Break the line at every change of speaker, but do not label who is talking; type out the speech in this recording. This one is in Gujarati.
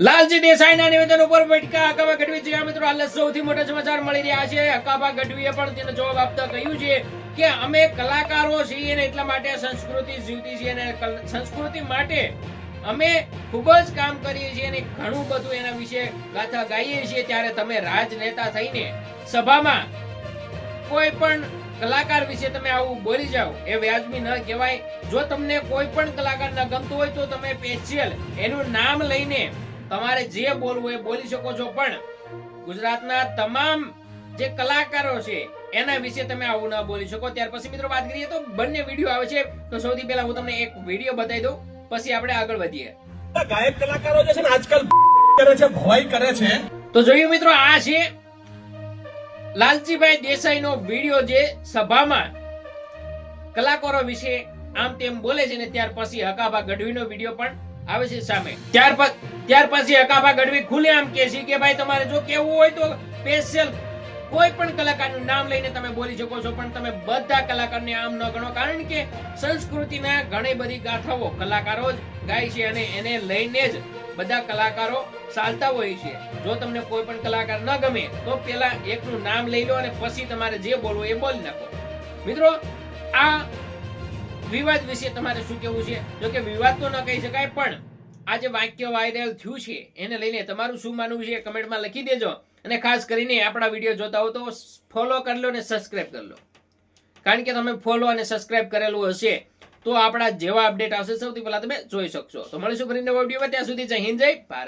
લાલજી દેસાઈના નિવેદન ઉપર બેઠકા હકાબા ગઢવી છે મિત્રો, હાલ સૌથી મોટા સમાચાર મળી રહ્યા છે. હકાબા ગઢવીએ પણ તેનો જવાબ આપતા કહ્યું છે કે અમે કલાકારો છીએ ને એટલા માટે સંસ્કૃતિ જીવતી છીએ અને સંસ્કૃતિ માટે અમે ખૂબ જ કામ કરીએ છીએ અને ઘણું બધું એના વિશે ગાથા ગાઈએ છીએ. ત્યારે તમે રાજનેતા થઈને સભામાં કોઈ પણ કલાકાર વિશે તમે આવું બોલી જાઓ, એ વ્યાજબી ન કહેવાય. જો તમને કોઈ પણ કલાકાર ન ગમતું હોય તો તમે સ્પેશિયલ એનું નામ લઈને તમારે જે બોલવું એ બોલી શકો છો પણ ગુજરાતના તમામ જે કલાકારો છે એના વિશે તમે આવું ન બોલી શકો. ત્યાર પછી મિત્રો વાત કરીએ તો બંને વીડિયો આવે છે. તો સૌથી પહેલા હું તમને એક વીડિયો બતાવી દઉં પછી આપણે આગળ વધીએ.
ગાયક કલાકારો જે છે ને આજકાલ કરે છે ભવાઈ કરે છે.
તો જોયું મિત્રો આ છે લાલજીભાઈ દેસાઈનો વીડિયો જે સભામાં કલાકારો વિશે આમ તેમ બોલે છે ને ત્યાર પછી હકાભા ગઢવીનો વીડિયો પણ આવે છે સામે. ત્યાર પછી ત્યાર પછી હકાભા ગઢવી ખુલે આમ કે છે કે ભાઈ તમારે જો કેવું હોય તો સ્પેશિયલ કોઈ પણ કલાકારનું નામ લઈને તમે બોલી શકો છો, પણ તમે બધા કલાકારને આમ ન ગણો. કારણ કે સંસ્કૃતિના ઘણી બધી ગાથાઓ કલાકારો જ ગાય છે અને એને લઈને જ બધા કલાકારો ચાલતા હોય છે. જો તમને કોઈ પણ કલાકાર ન ગમે, તો પેલા એકનું નામ લઈ લો અને પછી તમારે જે બોલવું એ બોલી નાખો. મિત્રો, આ વિવાદ વિશે તમારે શું કેવું છે? જો કે વિવાદ તો ન કહી શકાય, પણ આ જે વાક્ય વાયરલ થયું છે, એને લઈને તમારું શું માનવું છે કમેન્ટમાં લખી દેજો. અને ખાસ કરીને આપણા વીડિયો જોતા હો તો ફોલો કરી લો અને સબસ્ક્રાઇબ કરી લો. કારણ કે તમે ફોલો અને સબસ્ક્રાઇબ કરેલું હશે, તો આપણા જેવા અપડેટ આવશે સૌથી પહેલા તમે જોઈ શકશો. તો મળીશું ફરી નવા વિડીયોમાં. ત્યાં સુધી જય હિન્દ, જય ભારત.